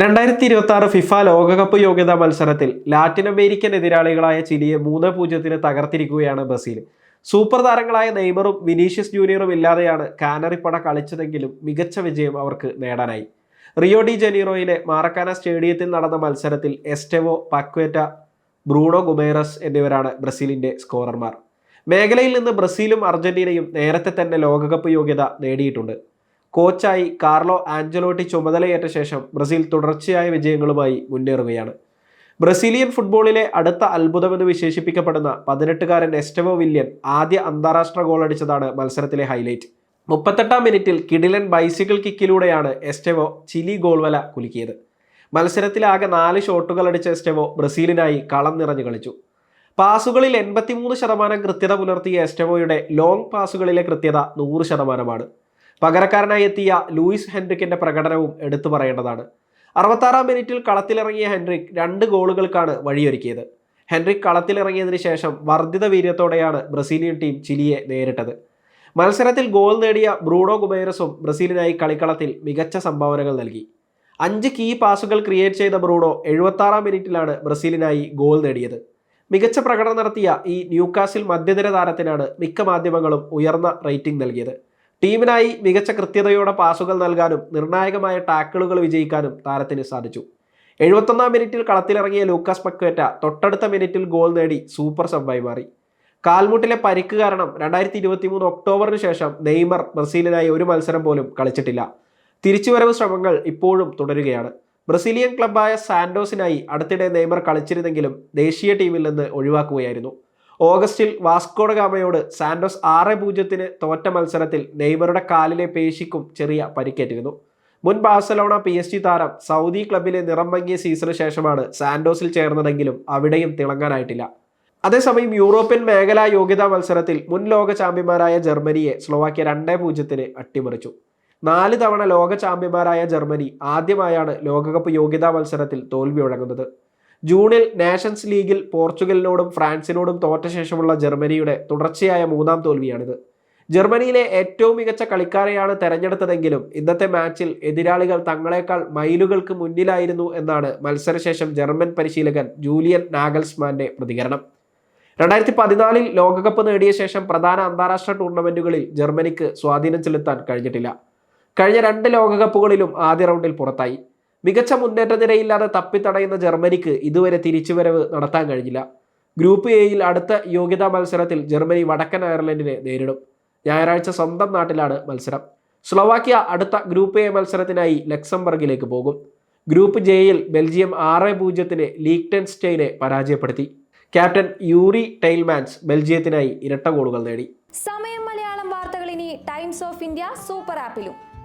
രണ്ടായിരത്തി ഇരുപത്തി ആറ് ഫിഫ ലോകകപ്പ് യോഗ്യതാ മത്സരത്തിൽ ലാറ്റിൻ അമേരിക്കൻ എതിരാളികളായ ചിലിയെ മൂന്ന് പൂജ്യത്തിന് തകർത്തിരിക്കുകയാണ് ബ്രസീൽ സൂപ്പർ താരങ്ങളായ നെയ്മറും വിനീഷ്യസ് ജൂനിയറും ഇല്ലാതെയാണ് കാനറിപ്പട കളിച്ചതെങ്കിലും മികച്ച വിജയം അവർക്ക് നേടാനായി. റിയോ ഡി ജനീറോയിലെ മാറക്കാന സ്റ്റേഡിയത്തിൽ നടന്ന മത്സരത്തിൽ എസ്റ്റെവോ പക്വേറ്റ ബ്രൂണോ ഗുമേറസ് എന്നിവരാണ് ബ്രസീലിന്റെ സ്കോറർമാർ. മേഖലയിൽ നിന്ന് ബ്രസീലും അർജന്റീനയും നേരത്തെ തന്നെ ലോകകപ്പ് യോഗ്യത നേടിയിട്ടുണ്ട്. കോച്ചായി കാർലോ ആഞ്ചലോട്ടി ചുമതലയേറ്റ ശേഷം ബ്രസീൽ തുടർച്ചയായ വിജയങ്ങളുമായി മുന്നേറുകയാണ്. ബ്രസീലിയൻ ഫുട്ബോളിലെ അടുത്ത അത്ഭുതമെന്ന് വിശേഷിപ്പിക്കപ്പെടുന്ന പതിനെട്ടുകാരൻ എസ്റ്റവോ വില്യൻ ആദ്യ അന്താരാഷ്ട്ര ഗോൾ അടിച്ചതാണ് മത്സരത്തിലെ ഹൈലൈറ്റ് മുപ്പത്തെട്ടാം മിനിറ്റിൽ കിഡിലൻ ബൈസിക്കിൾ കിക്കിലൂടെയാണ് എസ്റ്റെവോ ചിലി ഗോൾവല കുലുക്കിയത്. മത്സരത്തിലാകെ നാല് ഷോട്ടുകൾ അടിച്ച എസ്റ്റെവോ ബ്രസീലിനായി കളം നിറഞ്ഞു കളിച്ചു. പാസുകളിൽ എൺപത്തിമൂന്ന് ശതമാനം കൃത്യത പുലർത്തിയ എസ്റ്റെവോയുടെ ലോങ് പാസുകളിലെ കൃത്യത നൂറ് ശതമാനമാണ്. പകരക്കാരനായി എത്തിയ ലൂയിസ് ഹെൻറിക്കിന്റെ പ്രകടനവും എടുത്തു പറയേണ്ടതാണ്. അറുപത്താറാം മിനിറ്റിൽ കളത്തിലിറങ്ങിയ ഹെൻറിക് രണ്ട് ഗോളുകൾക്കാണ് വഴിയൊരുക്കിയത്. ഹെൻറിക് കളത്തിലിറങ്ങിയതിനു ശേഷം വർദ്ധിത വീര്യത്തോടെയാണ് ബ്രസീലിയൻ ടീം ചിലിയെ നേരിട്ടത്. മത്സരത്തിൽ ഗോൾ നേടിയ ബ്രൂണോ ഗുമേറസും ബ്രസീലിനായി കളിക്കളത്തിൽ മികച്ച സംഭാവനകൾ നൽകി. അഞ്ച് കീ പാസുകൾ ക്രിയേറ്റ് ചെയ്ത ബ്രൂണോ എഴുപത്താറാം മിനിറ്റിലാണ് ബ്രസീലിനായി ഗോൾ നേടിയത്. മികച്ച പ്രകടനം നടത്തിയ ഈ ന്യൂകാസിൽ മധ്യനിര താരത്തിനാണ് മിക്ക മാധ്യമങ്ങളും ഉയർന്ന റേറ്റിംഗ് നൽകിയത്. ടീമിനായി മികച്ച കൃത്യതയോടെ പാസുകൾ നൽകാനും നിർണായകമായ ടാക്കിളുകൾ വിജയിക്കാനും താരത്തിന് സാധിച്ചു. എഴുപത്തൊന്നാം മിനിറ്റിൽ കളത്തിലിറങ്ങിയ ലൂക്കാസ് പക്വേറ്റ തൊട്ടടുത്ത മിനിറ്റിൽ ഗോൾ നേടി സൂപ്പർ സബ്ബായി മാറി. കാൽമുട്ടിലെ പരിക്ക് കാരണം രണ്ടായിരത്തി ഇരുപത്തി മൂന്ന് ഒക്ടോബറിന് ശേഷം നെയ്മർ ബ്രസീലിനായി ഒരു മത്സരം പോലും കളിച്ചിട്ടില്ല. തിരിച്ചുവരവ് ശ്രമങ്ങൾ ഇപ്പോഴും തുടരുകയാണ്. ബ്രസീലിയൻ ക്ലബായ സാൻഡോസിനായി അടുത്തിടെ നെയ്മർ കളിച്ചിരുന്നെങ്കിലും ദേശീയ ടീമിൽ നിന്ന് ഒഴിവാക്കുകയായിരുന്നു. ഓഗസ്റ്റിൽ വാസ്കോഡ ഗാമയോട് സാന്റോസ് ആറ് പൂജ്യത്തിന് തോറ്റ മത്സരത്തിൽ നെയ്മറുടെ കാലിലെ പേശിക്കും ചെറിയ പരിക്കേറ്റിരുന്നു. മുൻ ബാഴ്സലോണ പി എസ് ജി താരം സൗദി ക്ലബിലെ നിറം മങ്ങിയ സീസണിന് ശേഷമാണ് സാന്റോസിൽ ചേർന്നതെങ്കിലും അവിടെയും തിളങ്ങാനായിട്ടില്ല. അതേസമയം യൂറോപ്യൻ മേഖലാ യോഗ്യതാ മത്സരത്തിൽ മുൻ ലോക ചാമ്പ്യന്മാരായ ജർമ്മനിയെ സ്ലോവാക്യ രണ്ടേ പൂജ്യത്തിന് അട്ടിമറിച്ചു. നാല് തവണ ലോക ചാമ്പ്യന്മാരായ ജർമ്മനി ആദ്യമായാണ് ലോകകപ്പ് യോഗ്യതാ മത്സരത്തിൽ തോൽവി വഴങ്ങുന്നത് ജൂണിൽ നാഷൻസ് ലീഗിൽ പോർച്ചുഗലിനോടും ഫ്രാൻസിനോടും തോറ്റ ശേഷമുള്ള ജർമ്മനിയുടെ തുടർച്ചയായ മൂന്നാം തോൽവിയാണിത്. ജർമ്മനിയിലെ ഏറ്റവും മികച്ച കളിക്കാരെയാണ് തെരഞ്ഞെടുത്തതെങ്കിലും ഇന്നത്തെ മാച്ചിൽ എതിരാളികൾ തങ്ങളെക്കാൾ മൈലുകൾക്ക് മുന്നിലായിരുന്നു എന്നാണ് മത്സരശേഷം ജർമ്മൻ പരിശീലകൻ ജൂലിയൻ നാഗൽസ്മാന്റെ പ്രതികരണം. രണ്ടായിരത്തി പതിനാലിൽ ലോകകപ്പ് നേടിയ ശേഷം പ്രധാന അന്താരാഷ്ട്ര ടൂർണമെന്റുകളിൽ ജർമ്മനിക്ക് സ്വാധീനം ചെലുത്താൻ കഴിഞ്ഞിട്ടില്ല. കഴിഞ്ഞ രണ്ട് ലോകകപ്പുകളിലും ആദ്യ റൗണ്ടിൽ പുറത്തായി. മികച്ച മുന്നേറ്റ നിരയില്ലാതെ തപ്പിത്തടയുന്ന ജർമ്മനിക്ക് ഇതുവരെ തിരിച്ചുവരവ് നടത്താൻ കഴിഞ്ഞില്ല. ഗ്രൂപ്പ് എയിൽ അടുത്ത യോഗ്യതാ മത്സരത്തിൽ ജർമ്മനി വടക്കൻ അയർലൻഡിനെ നേരിടും. ഞായറാഴ്ച സ്വന്തം നാട്ടിലാണ് മത്സരം. സ്ലോവാക്യ അടുത്ത ഗ്രൂപ്പ് എ മത്സരത്തിനായി ലക്സംബർഗിലേക്ക് പോകും. ഗ്രൂപ്പ് ജെയിൽ ബെൽജിയം ആറ് പൂജ്യത്തിന് ലീക്ടൻസ്റ്റൈനെ പരാജയപ്പെടുത്തി. ക്യാപ്റ്റൻ യൂറി ടൈൽമാൻസ് ബെൽജിയത്തിനായി ഇരട്ട ഗോളുകൾ നേടി. സമയം മലയാളം വാർത്തകൾ ഇനി ടൈംസ് ഓഫ് ഇന്ത്യ സൂപ്പർ ആപ്പിലും.